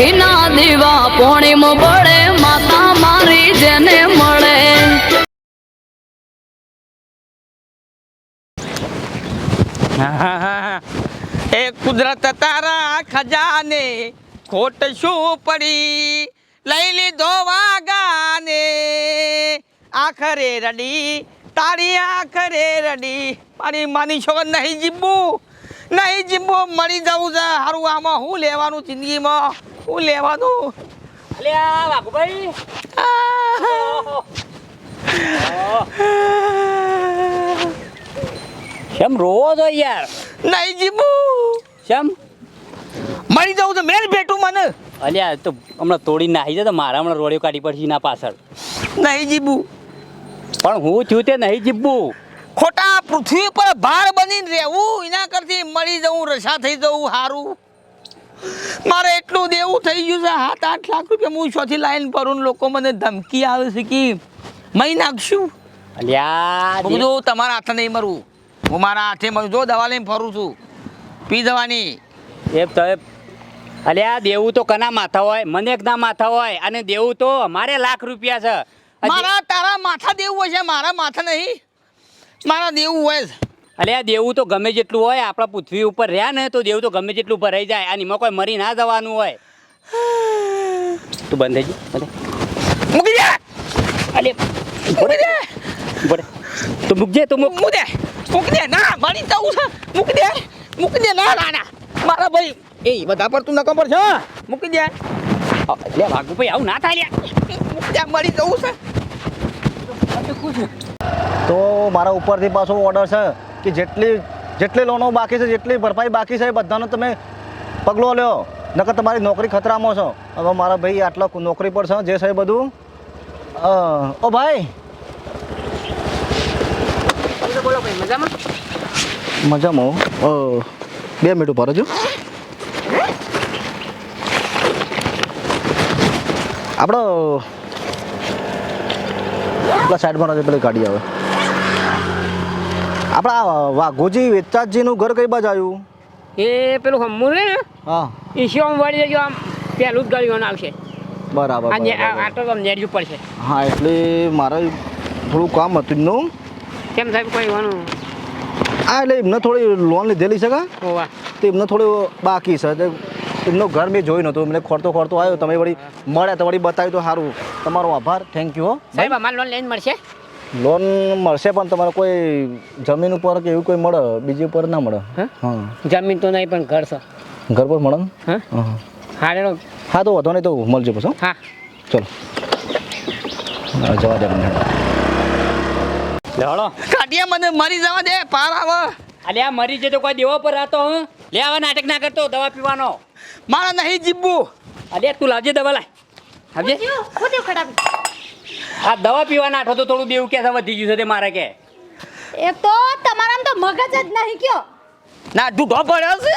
ઘીના દીવા પોણીમ પડે માતા મારી જેને મળે. એ કુદરત તારા ખજાને ખોટ શું પડી? લઈ લીધો વાગાને આખરે રડી, તારી આખરે રડી. મારી માની છોકર નહીં જીબવું નહીં જીબવું મરી જવું છે. સારું આમાં શું લેવાનું જિંદગીમાં? શું લેવાનું? અલ્યા વાઘુભાઈ. કેમ રોવો છો યાર? નહીં જીબવું કેમ? મરી જવું છે. મેલ ભેટું મને. અલ્યા તો હમણાં તોડી નાખી છે તો મારા હમણાં રોડિયો કાઢી પડશે ના પાછળ. નહીં જીબવું પણ હું છું તે નહીં જીવવું ખોટા પૃથ્વી પર ભાર બનીને રહેવું એના કરતી મળી જવું રસા થઈ જવું સારું મારે એટલું દેવું થઈ ગયું છે સાત આઠ લાખ રૂપિયા હું છથી લાઈન ભરું લોકો મને ધમકી આવે છે કે મહી નાખશું. અલ્યા હું તમારા હાથે નહીં મરું. હું મારા હાથે મરું. જો દવા લઈને ફરું છું. પી જવાની એ તો એ- અલ્યા દેવું તો કના માથા હોય? મને ના માથા હોય? અને દેવું તો અમારે લાખ રૂપિયા છે. મારા તારા માથા દેવું છે મારા માથા નહીં. મારા દેવું હોય અરે આ દેવું તો ગમે જેટલું હોય આપણા પૃથ્વી ઉપર રહ્યા ને તો દેવું તો ગમે જેટલું ભરાઈ જાય. અને એમાં કોઈ મરી ના જવાનું હોય. તું બંધ થઈ જી મૂકી દે! અલે મૂકી દે! બોલે તું મૂકજે તું મૂક. મૂકી દે! મૂકી દે! ના મારી જવું છે. મૂકી દે! મૂકી દે! ના ના ના. મારા ભાઈ એ બધા પર તું નકમ પર છે મૂકી દે. લે ભાગુ ભાઈ આવું ના થાય લ્યા. મૂકી દે મરી જવું છે. તો મારા ઉપરથી પાછો ઓર્ડર છે કે જેટલી જેટલી લોનો બાકી છે જેટલી ભરપાઈ બાકી છે એ બધાનો તમે પગલો લ્યો. નકર તમારી નોકરી ખતરામાં છો. હવે મારા ભાઈ આટલા નોકરી પર છે જે છે બધું. ઓ ભાઈ. મજામાં? અ, બે મિનિટ ઉપર હજુ આપણો સાઈડમાં રહેજો પેલી ગાડી આવે. આપણા વાઘોજી વેચાજીનું ઘર કઈ બાજુ આવ્યું? એ પેલું હમું રે ને? હા. એ શિવમ વાળી દેજો આમ પહેલું જ ગાડીઓને આવશે. બરાબર આ તો બરાબર. આટો પડશે હા એટલે મારે થોડું કામ હતું એમનું કેમ સાહેબ કોઈ વાનું હા એટલે એમને થોડી લોન લીધેલી છે કા? તો એમને થોડું બાકી છે. એમનું ઘર મેં જોયું નહોતું એમને ખોરતો ખોરતો આવ્યો. તમે વળી મળ્યા તો વળી બતાવ્યું તો સારું. તમારો આભાર. થેન્ક યુ હો. સાહેબ અમારે લોન લઈને મળશે. લોન મળશે પણ તમારે કોઈ જમીન ઉપર કે એવું કોઈ મળે? બીજી ઉપર ના મળે. હે? હા. જમીન તો નહીં પણ ઘર છે. ઘર પર મળે હા? હા હા. તો વધો નહીં તો મળજો પછી હા. ચલો. જવા દે મને. લે હળો કાઢીએ મને મરી જવા દે પાર આવે. અલ્યા મરી છે તો કોઈ દેવો પર રાતો હું. લે આવા નાટક ના કરતો દવા પીવાનો. મારા નહીં જીવવું. અલે તું લાવજે દવા લાય. સમજે આ દવા પીવા નાઠો તો થોડું દેવું કે વધી ગયું છે તે મારે કે. એ તો તમારામાં તો મગજ જ નહીં કયો. ના ઢૂઢો પડ્યો છે?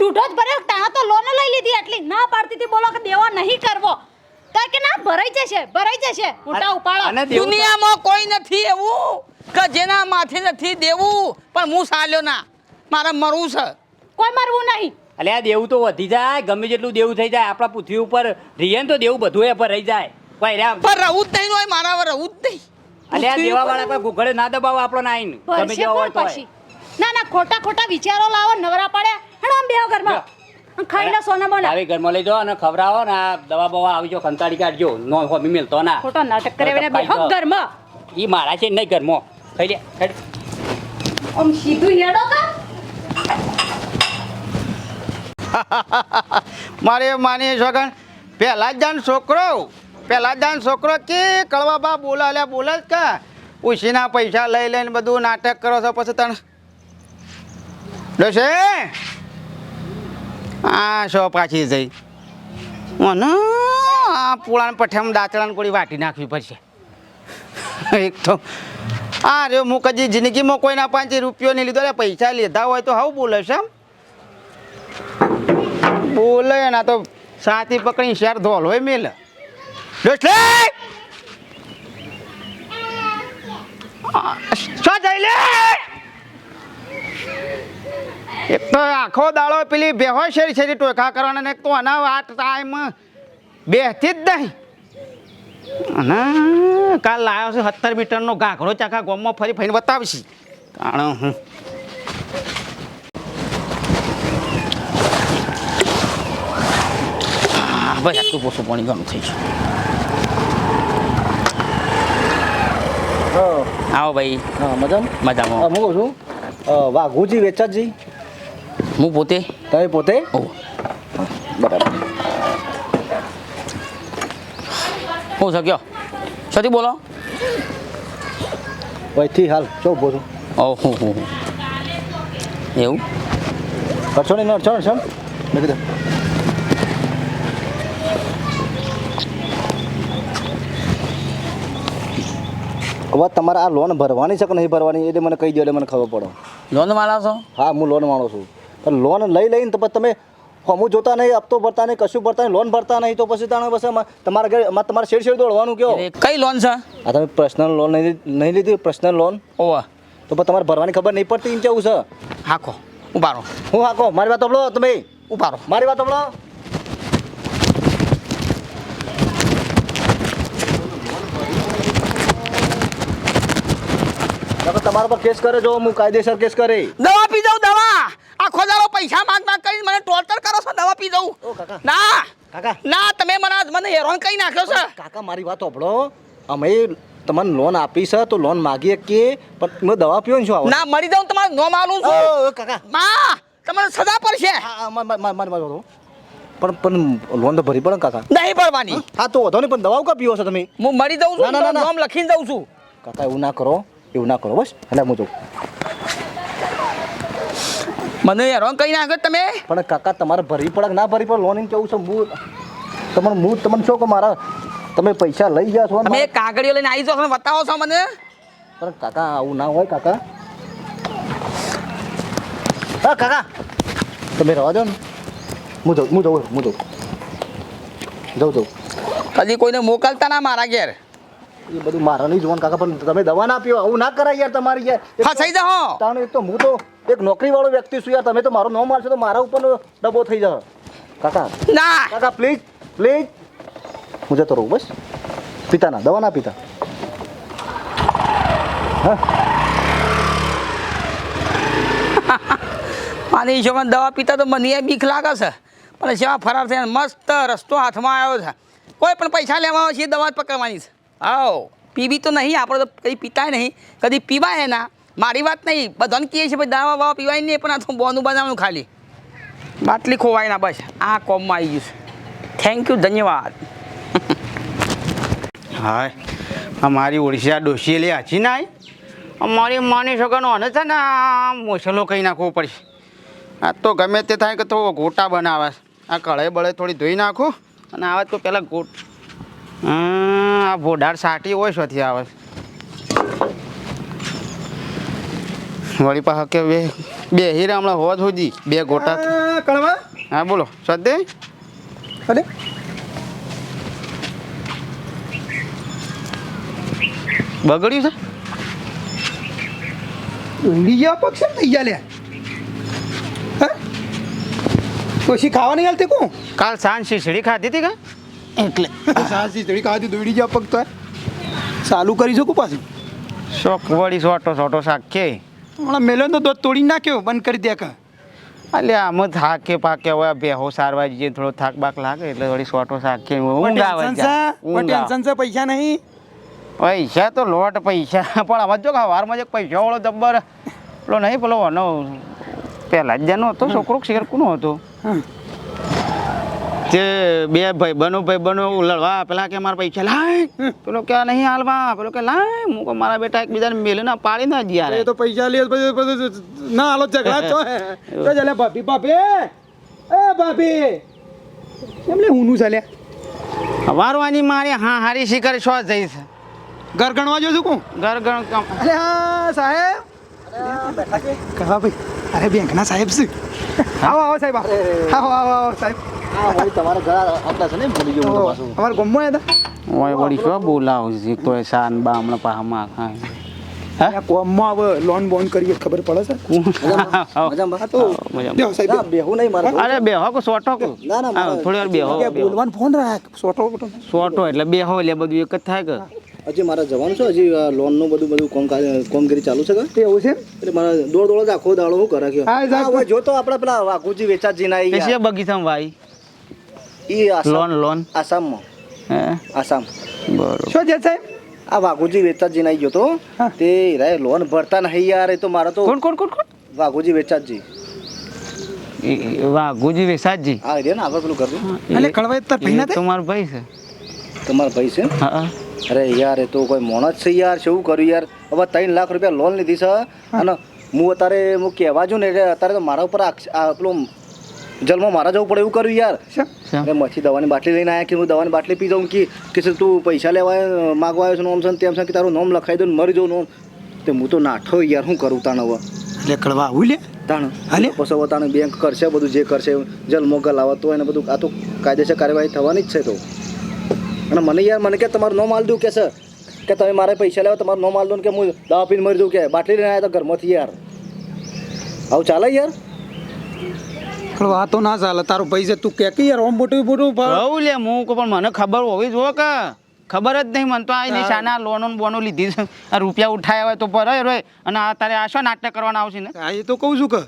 દૂઢો જ ભરે તાણા તો લોન લઈ લીધી એટલી ના પાડતી હતી બોલો કે દેવા નહીં કરવો. તો કે ના ભરાઈ જશે ભરાઈ જશે ઉઠા ઉપાડો. દુનિયામાં કોઈ નથી એવું કે જેના માથે નથી દેવું પણ હું સાલ્યો ના. મારે મરવું છે. કોઈ મરવું નહીં. અલ્યા દેવું તો વધી જાય ગમે જેટલું દેવું થઈ જાય આપણા પૃથ્વી ઉપર રહીએ તો દેવું બધું એ પર રહી જાય. કોઈ રહ્યા પણ રહું જ નહીં હોય મારા હવે રહું જ નહીં. અલ્યા દેવા વાળા કોઈ ગુગળે ના દબાવો આપણો ના આઈને ગમે ભરશે હોય તો ના ના ખોટા ખોટા વિચારો લાવો નવરા પડે આમ બેહો ઘરમાં. ખાઈને સોના બોના આવી ઘરમાં લઈ જાઓ અને ખવડાવો ને આ દવા બવા આવજો જાઓ કાઢજો. નો હોમી મેલતો ના. ખોટો નાટક કરે ખાઈ બેહો ઘરમાં. ઈ મારા છે નહીં ઘરમાં. ખાઈ લે હેડ. આમ સીધું હેડો કા? મારે માની છોકન પહેલા જ જાન છોકરો. પહેલા જ જાન છોકરો કે, કળવા બા બોલા લે બોલે જ કે ઉછીના પૈસા લઈ લઈને બધું નાટક કરો છો, પછી તણ. ડોશે આ શો પાછી જઈ. મને આ પુળાને પઠ્યામાં દાંતડાને કોળી વાટી નાખવી પડશે. એક તો આ રે હું કદી જિંદગીમાં કોઈના પાંચ રૂપિયો નહીં લીધો. પૈસા લીધા હોય તો હાવ બોલે છે એમ. બોલે ના તો સાથી પકડી શેર ધોલ હોય મેલ. ડોસલે શું લે એક તો આખો દાડો પેલી બેહો શેરી શેરી ટોકા કરવાના એક તો આના વાત ટાઈમ બેહતી જ નહીં. અને કાલ લાવ્યો છે સત્તર મીટરનો ઘાઘરો ચાખા ગોમમાં ફરી ફરીને બતાવશી. કારણ હા, બસ આટલું પોસું પાણી ગમ થઈ ગયું હા આવો ભાઈ. હા મજામાં? મજામાં. હા, કહું છું અ, વાઘુજી વેચાજી હું પોતે? તમે પોતે? ઓહ બરાબર. હું શક્યો સતી બોલો. વહીથી હાલ ચો ઊભો છું? ઓહો એવું? કરશો નહીં નડશો નડશો મેં કીધું હવે તમારે આ લોન ભરવાની છે કે નહીં ભરવાની? એટલે મને કહી દો એટલે મને ખબર પડે. લોન વાળા છો? હા હું લોન વાળો છું. પણ લોન લઈ લઈને તો પછી તમે હું જોતા નહીં હપ્તો ભરતા નહીં કશું ભરતા નહીં લોન ભરતા નહીં તો પછી તાણે બસ તમારા ઘરે તમારે શેર શેર દોડવાનું કયો? કઈ લોન છે? આ તમે પર્સનલ લોન નહીં લીધી પર્સનલ લોન ઓવા. તો પછી તમારે ભરવાની ખબર નહીં પડતી એમ કેવું છે? હાખો ઉભારો. હું હાકો? મારી વાત સાંભળો તમે. ઉભારો. મારી વાત સાંભળો. નકર તમારા પર કેસ કરે જો હું કાયદેસર કેસ કરે. દવા પી જાઉં દવા! આખો દાડો પૈસા માંગ માંગ કરીને મને ટોર્ચર કરો છો દવા પી જાઉં ઓ કાકા. ના! કાકા. ના તમે મને મને હેરાન કઈ નાખ્યો છે? કાકા મારી વાત સાંભળો. અમે તમને લોન આપી છે તો લોન માગીએ કે પણ મેં દવા પીઓ છું ના મરી જાઉં તમારે નો માલું છું. કાકા. માં તમને સજા પડશે. પણ પણ લોન તો ભરી પડે કાકા. નહીં પડવાની હા તો વધો નહીં પણ દવાઓ કા પીવો છો તમે? હું મરી જાઉં છું નામ. લખીને જાઉં છું. કાકા એવું ના કરો. એવું ના કરો બસ. એટલે હું જોઉં. મને હેરાન કઈ નાખ્યો તમે. પણ કાકા તમારે ભરવી પડે ના ભરવી પડે? લોન કેવું છે હું તમને મૂળ તમને શું કહો મારા તમે પૈસા લઈ ગયા છો તમે કાગળીઓ લઈને આવી જાઓ બતાવો છો મને. પણ કાકા આવું ના હોય કાકા. હા કાકા. તમે રહેવા દો ને. હું જાઉં હું જાઉં હું જાઉં. જાઉં જાઉં. કદી કોઈને મોકલતા ના મારા ઘેર. એ બધું મારા નહીં જોવાનું કાકા પણ તમે દવા ના પીવો આવું ના કરાય યાર તમારી યાર. ફસાઈ જાઓ. તાણ એક તો હું તો એક નોકરી વાળો વ્યક્તિ છું યાર તમે તો મારો નામ મારશો તો મારા ઉપર ડબો થઈ જાવ કાકા ના. કાકા પ્લીઝ પ્લીઝ હું જતો રહું બસ. પીતા ના દવા ના પીતા. પાણી છોકરા દવા પીતા તો મને બીખ બીક લાગે છે. પણ સેવા ફરાર થયા મસ્ત રસ્તો હાથમાં આવ્યો છે. કોઈ પણ પૈસા લેવા છે દવા જ પકડવાની છે. આવો. પીવી તો નહીં આપણે તો કદી પીતાય નહીં. કદી પીવાય એના. મારી વાત નહીં બધાને કહીએ છીએ ભાઈ દાવા વાવા પીવાય નહીં પણ આ તો બોનું બનાવવાનું ખાલી. બાટલી ખોવાય ના બસ. આ કોમમાં આવી ગયું છે. થેન્ક યુ ધન્યવાદ. હાય. અમારી ઓડિશા ડોશી લે હાચી ના અમારી માની છોકરાનો અને છે ને મોસલો કહી નાખવો પડશે? આ તો ગમે તે થાય કે તો ગોટા બનાવે. આ કળાઈ બળે થોડી ધોઈ નાખું. અને આવે તો પહેલાં ગોટ હમ, આ ભોડાર સાટી હોય શોથી આવે. વળી પાસે કે બે બે હીરા હમણાં હોવા સુધી બે ગોટા. કણવા? હા બોલો સદે અરે. બગડ્યું છે? બીજા પક્ષ થઈ ગયા કોશી ખાવા નહીં હાલતી કોણ? કાલ સાંજ શીશડી ખાધી હતી કા? એટલે. સાસી થોડી ખાવાથી દોડી જા પગ તો ચાલુ કરી શકું પાછું? શોખ વળી સોટો સોટો શાકે હમણાં મેલો તો દોધ તોડી નાખ્યો બંધ કરી દે કા. અલ્યા આમ થાકે પાકે હવે બેહો સારવા જઈએ થોડો થાક બાક લાગે એટલે વળી સોટો શાકે ઊંઘ આવે ટેન્શન છે? પૈસા નહીં? પૈસા તો લોટ પૈસા પણ આમાં જો કે વારમાં જે પૈસા વાળો જબ્બર. પેલો નહીં પેલો નો પેલા જ જેનો હતો છોકરો શેર કોનો હતો. તે બે ભાઈ બનો ભાઈ બનો લડવા પેલા કે મારા પૈસા લાય. પેલો કે નહીં હાલવા. પેલો કે લાય. હું કે મારા બેટા એકબીજાને મેલે ના પાડી ના જ એ તો પૈસા લે ના હાલો ઝઘડા છો. તો જલે ભાભી ભાભી. એ ભાભી. કેમ લે ઊનું ચાલ્યા વારવાની મારી હા હારી શિખર છો છે ઘર ગણવા જો છું કું ઘર ગણ કામ અરે હા સાહેબ. કહા ભાઈ અરે બેંકના સાહેબ શું આવો આવો સાહેબ આવો આવો આવો સાહેબ. હા વળી તમારા ઘર આપતા છે ને ભૂલી ગયો હું તો પાછું. અમારા ગામમાં આવ્યા હતા? ઓય વળી શું બોલાવ છે? તો એ શાન બા હમણાં પાહમાં હા હા? આ કોમમાં હવે લોન બોન કરીએ ખબર પડે છે? મજામાં? આ તો મજામાં. લ્યો સાહેબ. ના બેહું નહીં મારે અરે બેહો કે સોટો કે ના, ના, થોડી વાર બેહો કે બેહો. બોલવાનું ફોન રાખ. સોટો સોટો એટલે બેહો એટલે બધું એક જ થાય કે? હજી મારા જવાનું છે હજી લોન લોનનું બધું બધું કોમ કોમગીરી ચાલુ છે કે? એવું છે? એટલે મારે દોડ દોડ આખો દાડો હું કરે હા, જો તો આપણે પેલા વાઘુજી વેચાજી ના બગીચામાં ભાઈ ઈ આસામ. Loan loan? આસામમાં. હે? આસામ. બરોબર. શું છે સાહેબ? આ વાઘુજી વેચાજી ના ગયો તો. તે રે લોન ભરતા નહીં યાર એ તો મારો તો કોણ કોણ કોણ કોણ? વાઘુજી વેચાજી વાઘુજી વેસાજી હા રે ને આગળ પેલું કરજો એટલે કળવાઈ તાર ભાઈ ના તમારો ભાઈ છે. તમારા ભાઈ છે? હા હા. અરે યાર એ તો કોઈ મોણ જ છે યાર શું કર્યું યાર? હવે ત્રણ લાખ રૂપિયા લોન લીધી છે અને હું અત્યારે હું કહેવા છું ને એટલે અત્યારે તો મારા ઉપર પેલો આ પેલું જલમાં મારા જવું પડે એવું કર્યું યાર? અરે મચ્છી દવાની બાટલી લઈને આવ્યા કે હું દવાની બાટલી પી જાઉં કે કે તું પૈસા લેવા માગવા આવ્યો છે નોમ છે તેમ છે કે તારું નોમ લખાઈ દો ને મરી જાઉં નોમ. તે હું તો નાઠો યાર શું કરું તાણ હવે. એટલે કડવા આવું લે? તાણ. હાલે? પછી તાણે બેંક કરશે બધું જે કરશે જલમો ગલાવત હોય ને બધું આ તો કાયદેસર કાર્યવાહી થવાની જ છે તો. અને મને યાર મને કે તમારું નોમ આલ દઉં કે છે કે તમે મારે પૈસા લેવા તમારું નોમ આલ દો કે હું દવા પીને મરી જાઉં કે? બાટલી લઈને આવ્યા તો ઘરમાંથી યાર. આવું ચાલે યાર? કળવા વાતો ના ચાલે. તારો ભાઈ છે તું કે કે યાર ઓમ મોટું મોટું ભાવ? લે હું કો પણ મને ખબર હોવી જો કે. ખબર જ નહીં મને તો આ નિશાના લોનો ને બોનો લીધી છે. આ રૂપિયા ઉઠાયા હોય તો પર રે અને આ તારે આ શું નાટક કરવાના આવશે ને? હા એ તો કહું છું કે.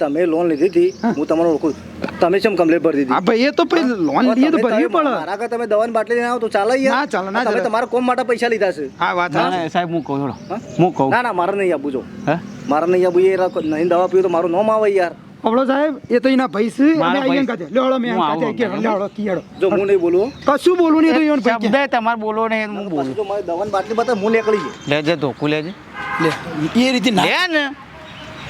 તમે લોન લીધી હતી હું. તમારું ઓળખું. તમે કેમ કમ્પ્લેટ ભરી દીધી? હા ભાઈ એ તો ભાઈ લોન લીધી તો તમે- ભરવી પડે મારા કે તમે દવાની બાટલી લઈને આવો તો ચાલે યાર. ના ચાલે, ના તમે તમારા કોમ માટે પૈસા લીધા છે. હા વાત સાહેબ હું કહું હું? કહું. ના ના મારે નહીં આપું જો. હે? મારે નહીં આપું એ નહીં દવા પીવું તો મારું નોમ આવે યાર. અબળો સાહેબ એ તો એના ભાઈ છે અને અમે કાતે લેવડો મેં હું કે. લેવડો કીયડો. જો હું નહીં બોલું કશું બોલું નહીં તો ઈવન ભાઈ શબ્દ તમારે બોલો ને હું બોલું. જો મારી દવન બાટલી બતા હું નીકળી ગઈ લેજે ધોકું લેજે. લે એ રીતે ના લે ને.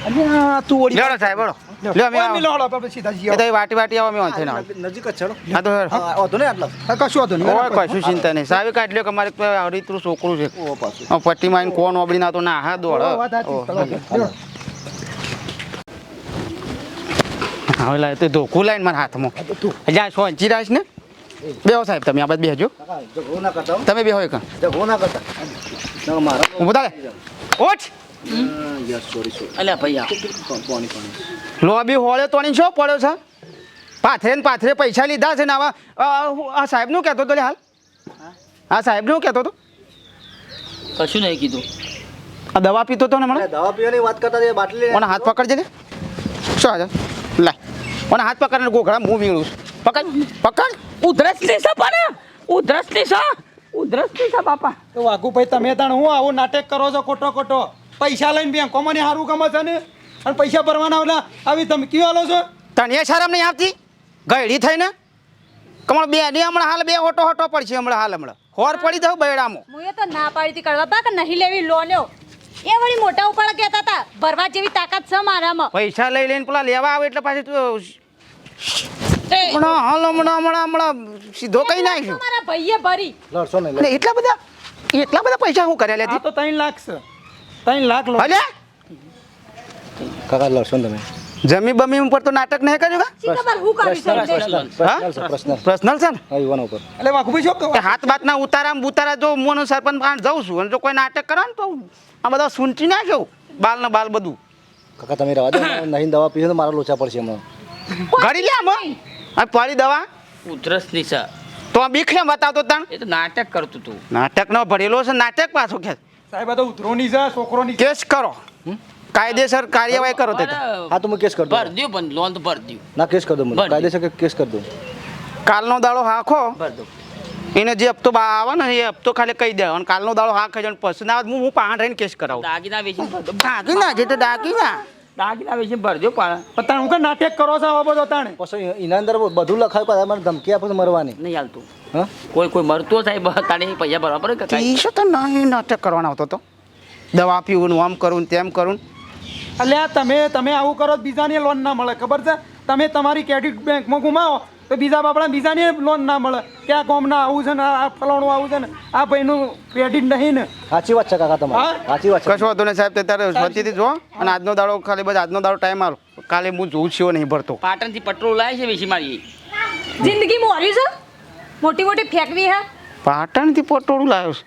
અલ્યા, તું ઓડી લેવડો સાહેબ બોલો લે મે આવો. લેવડો આપણે સીધા જીઓ તો વાટી વાટી આવો અમે વાંચે ના નજીક જ છેડો હા. તો વાંધો નહીં આટલા કશું ઓધો નહીં. ઓય કશું ચિંતા નહીં. સાહેબ કાઢ લ્યો કે મારે કોઈ આવડીતું છોકરું છે. ઓ પાછું. પટ્ટી માં કોણ ઓબડી ના તો ના હા. દોડ ઓ, વાત સાચી. ઓ, ચલો, લેવડો. હવે લાય તો ધોકું લાઈન મારા હાથમાં. જા સો ઇંચી રાખ ને? બેહો સાહેબ તમે આ બાદ બેહજો. હો. તમે બેહો એક. હું થાલે ઓઠ હા, અલ્યા ભૈયા. પાણી પાણી હોળે તોણી શું પડ્યો છે? પાથરે ને પાથરે પૈસા લીધા છે ને આવા. આ- સાહેબનું કહેતો તો હાલ. આ સાહેબનું કહેતો તો. કશું નહીં કીધું. આ દવા પીતો તો ને મને દવા પીવાની વાત કરતા બાટલી મને હાથ પકડજે ને શું હાજર લાય. ઓને હાથ પકડ ને ગોખડા હું વીણું છું. પકડ પકડ. ઉધરસની છે પણ. ઉધરસ છે. ઉધરસ છે બાપા. તો વાઘુભાઈ તમે તાણ હું આવું નાટક કરો છો ખોટો ખોટો? પૈસા લઈને બેંકોમાં ને સારું ગમે છે ને? અને પૈસા ભરવાના ઓલા આવી તમે કયો આલો છો? તને શરમ નહીં આવતી? ગયડી થઈને? કમળ બે ની હમણાં હાલ બે ઓટો ઓટો પડશે હમણાં હાલ હમણાં. હોર પડી દઉં બૈડામાં. હું એ તો ના પાડી હતી કડવા. બા કે નહીં લેવી લોન્યો એ વળી મોટા ઉપાડ કહેતા હતા ભરવા જેવી તાકાત છે મારામાં. પૈસા લઈ લઈને પેલા લેવા આવે એટલે પાછી તું હમણાં હાલ હમણાં હમણાં હમણાં સીધો કઈ નાખ્યું? મારા ભાઈએ ભરી. લડશો નહીં અને એટલા બધા એટલા બધા પૈસા હું કર્યા આ લેતી તો ત્રણ લાખ છે. ત્રણ લાખ લો. અલે કાકા લડશો ને તમે. જમી બમી ઉપર તો નાટક નહીં કર્યું કા? શી ખબર હું કરી છે? પર્સનલ છે પર્સનલ પર્સનલ છે ને? હા યુવાનો ઉપર. એટલે વાઘુભાઈ શું કહો હાથ બાતના ઉતારા બુતારા જો હું સરપંચ પાસે જાઉં છું અને જો કોઈ નાટક કરે ને તો આ બધા સૂંચી નાખ્યો બાલ ને બાલ બધું. કાકા તમે રવા દો નહીં દવા પીશો તો મારા લોચા પડશે હમણાં. ઘડી લે આમાં આ પડી દવા. ઉધરસની છે તો આ બીખ લેમ બતાવતો તણ એ તો નાટક કરતું તું. નાટક નો ભરેલો છે નાટક પાછો કે સાહેબ આ તો ઉધરોની છે છોકરો ની કેસ કરો. કાયદેસર કાર્યવાહી કરો તે હા તો હું કેસ કરી ભર દઉં દ્યો પણ લોન તો ભર દ્યો. ના કેસ કરી દઉં મને કાયદેસર કે કેસ કરી દઉં કાલનો દાડો હાખો. ભર દો એને જે હપ્તો બા આવે ને એ હપ્તો ખાલી કહી દે અને કાલનો દાડો હાખ જાય પછી ના હું હું પાહણ રહીને કેસ કરાવું. દાગીના વેચી ભર દો ડાકી ના જે તો ડાકી ના દાગીના વિશે ભરજો પણ તાણ હું કે નાટક કરો છો આવા બધો તાણે? પછી એના અંદર બધું લખાયું પડે મને ધમકી આપો મરવાની. નહીં હાલતું. હા? કોઈ કોઈ મરતો સાહેબ તાણે પૈસા ભરવા પડે કે કાંઈ? ઈ શું તો નહીં નાટક કરવાનો આવતો તો? દવા પીવું ને આમ કરું તેમ કરું અલ્યા તમે તમે આવું કરો બીજાને લોન ના મળે ખબર છે? તમે તમારી ક્રેડિટ બેંકમાં ગુમાવો તો બીજા બાપડા બીજાને લોન ના મળે. કે આ કોમના આવું છે ને આ ફલાણું આવું છે ને આ ભાઈનું ક્રેડિટ નહીં ને. સાચી વાત છે કાકા તમારી? સાચી વાત છે. કશો વાંધો નહીં સાહેબ ત્યારે વચ્ચેથી જો અને આજનો દાડો ખાલી બસ આજનો દાડો ટાઈમ આલો. કાલે હું જોઉં છું નહીં ભરતો. પાટણથી પટ્રોલ લાવે છે વેચી મારી જિંદગી મોરી છે? મોટી મોટી ફેક્ટરી હે? પાટણથી પટોળું લાવ્યો છે.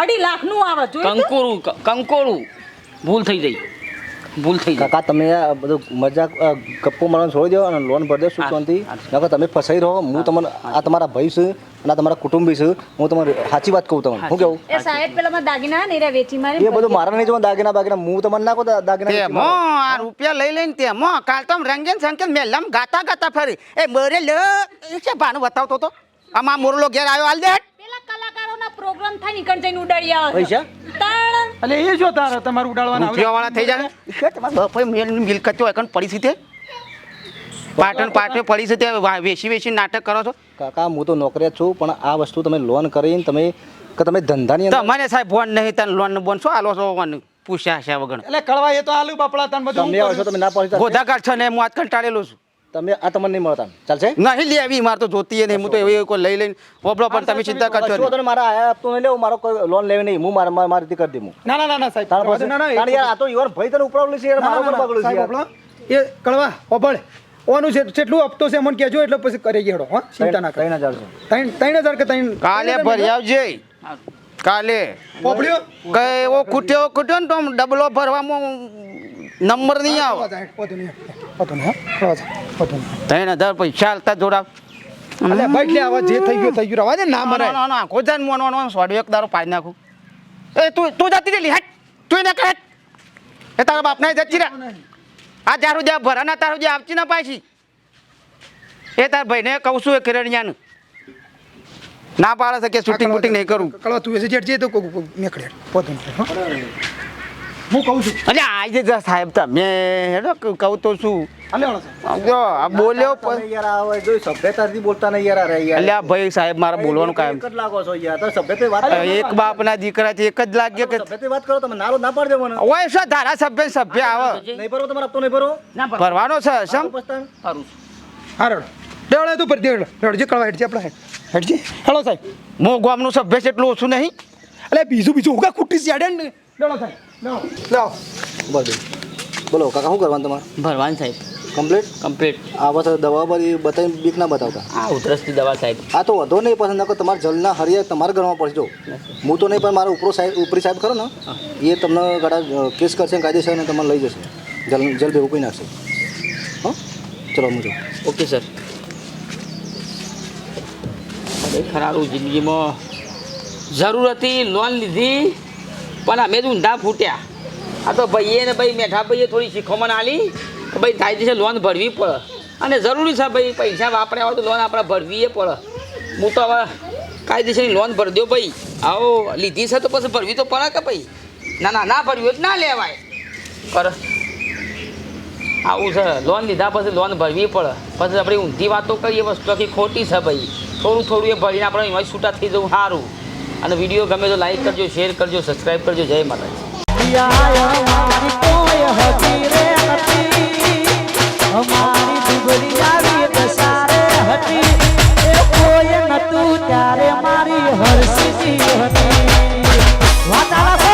અઢી લાખનું આવે જો? કંકોરું કંકોરું. ભૂલ થઈ ગઈ. ભૂલ થઈ કાકા તમે આ બધું મજાક ગપ્પો મારવાનું છોડી દો અને લોન ભરી દો શું શાંતિ નકર તમે ફસાઈ રહો. હું તમને આ તમારા ભાઈ છું અને આ તમારા કુટુંબી છું. હું તમારે સાચી વાત કહું તમને. શું કેવું? એ સાહેબ પેલા માં દાગીના ને રે વેચી મારી એ બધું મારા નહીં જો દાગીના બાગીના. હું તમને નાખો દાગીના તેમાં આ રૂપિયા લઈ લઈને તેમાં કાલ તો રંગેન સંકેન મેલમ ગાતા ગાતા ફરી. એ બરે લે છે ભાનું બતાવતો તો. આમાં મોરલો ઘેર આવ્યો હાલ દે પેલા કલાકારોના પ્રોગ્રામ થાય નીકળ જઈને ઉડાડી આવે. પૈસા. એટલે એ જો તારે તમારું ઉડાડવાના. રૂપિયાવાળા થઈ જાય બફે તમારા બાપાએ મેલ મિલકત હોય કણ પડી છે તે? પાટણ પાટે પડી છે તે વેસી વેચી નાટક કરો છો? કાકા હું તો નોકરિયાત છું પણ આ વસ્તુ તમે લોન કરીને તમે કે તમે ધંધાની અંદર તમને સાહેબ ફોન નહીં તને લોન બોન શું આલો છો મને પૂછ્યા છે વગર એટલે કળવા એ તો આલુ બાપડા તને બધું તમે આવશો તમે ના પાડી ગોધા કાઢ છે ને હું આજ કંટાળેલો છું. તમે આ તમને નહીં મળતા ચાલશે નહીં લેવી મારે તો જોતી નહીં હું તો એવી કોઈ લઈ લઈને વબડો પણ તમે ચિંતા કરશો તો નહીં. મારા આયા આપતો નહીં લેવું મારો કોઈ લોન લેવી નહીં હું મારા મારી રીતે કરી દઉં ના ના ના ના સાહેબ તારા ના ના યાર આ તો ઈવન ભાઈ તને ઉપરાવલું છે યાર મારો પણ પર છે સાહેબ યાર. આપણો એ કળવા ઓબળ ઓનું છે જેટલું હપ્તો છે મને કહેજો એટલે પછી કરી ગયો હા ચિંતા ના ત્રણ કર હજાર છે ત્રણ ત્રણ હજાર કે ત્રણ કાલે ભરી આવજે કાલે પોપડ્યો કે એવો ખૂટ્યો ખૂટ્યો ને તો ડબલો ભરવામાં નંબર નહીં આવે પોતું નહીં પોતું હા નહીં ત્રણ હજાર પૈસા હાલતા જોડાવ. અલ્યા બાઈક લે આવા જે થઈ ગયું થઈ ગયું. રવા દે ના મરાય. આખો જાન મોનવાનો સોડ્યો એક દારો પાઈ નાખું. એ તું તું જતી રહેલી હટ. તું એને કર એ તારા બાપને જતી રહે આ તારું જે ભરાના તારું જે આપતી ના પાછી એ તાર ભાઈને કહું છું એ કિરણિયાનું. ના પાડે છે કે શૂટિંગ બૂટિંગ નહીં કરું. કળવા તું એસે જેટ જે તો વધુ નહીં હા કહું છું. અરે આજે જ સાહેબ તમે હેડો કહું તો શું? જો આ બોલ્યો પણ યાર આ હવે જો સભ્યતાથી બોલતા નહીં યાર અરે યાર. અલ્યા ભાઈ સાહેબ મારા બોલવાનું કાયમ એક જ લાગો છો યાર. તો સભ્યતે વાત એક બાપના દીકરા છે એક જ લાગ્યો કે સભ્યતે વાત કરો તમે નારો ના પાડજો મને. ઓય શું ધારા સભ્ય આવે. નહીં ભરો તમારે આપતો નહીં ભરો. ભરવાનો છે સમ પસ્તાન હા રડો. દેવડે તું પર દેવડે રડજે કળવા હેડજે આપણા હેડજે. હેલો સાહેબ. હું ગામનું સભ્ય છે એટલું ઓછું નહીં. એટલે બીજું બીજું ઉગા કુટી છે ને. લેડો સાહેબ. લેવો લેવો બોલો કાકા શું કરવાનું તમારે? ભરવાન સાહેબ. કમ્પ્લીટ કમ્પ્લીટ આ બસ દવા બધી બતાવી બીક ના બતાવતા. આ ઉધરસની દવા સાહેબ. આ તો વધો નહીં પસંદ નકર તમારે જલના હરિયા તમારે ઘરમાં પડશે જો. હું તો નહીં પણ મારો ઉપરો સાહેબ ઉપરી સાહેબ ખરો ને એ તમને ગાડા કેસ કરશે ને કાયદેસર ને તમને લઈ જશે. જલ જલ ભેગું કોઈ નાખશે. હા? ચલો હું જાઉં. Okay sir. ખરારું જિંદગીમાં જરૂર હતી લોન લીધી. પણ અમે જ ઊંધા ફૂટ્યા. આ તો ભાઈએ ને ભાઈ મેઠા ભાઈએ થોડી શીખોમણ આલી ભાઈ થાય છે લોન ભરવી પડે. અને જરૂરી છે ભાઈ પૈસા વાપર્યા હોય તો લોન આપણે ભરવીએ પડે. હું તો હવે કાયદેસરની લોન ભરી દો ભાઈ. આવો, લીધી છે તો પછી ભરવી તો પડે કે ભાઈ? ના ના ના ભરવી હોય તો ના લેવાય. પર આવું છે, લોન લીધા પછી લોન ભરવી પડે. પછી આપણે ઊંધી વાતો કરીએ વસ્તુ ખોટી છે ભાઈ. થોડું થોડું એ ભરીને આપણે એમાં છૂટા થઈ જવું સારું. અને વીડિયો ગમે તો લાઈક કરજો શેર કરજો સબસ્ક્રાઈબ કરજો. જય માતાજી. ત્યારે વાતાવરણ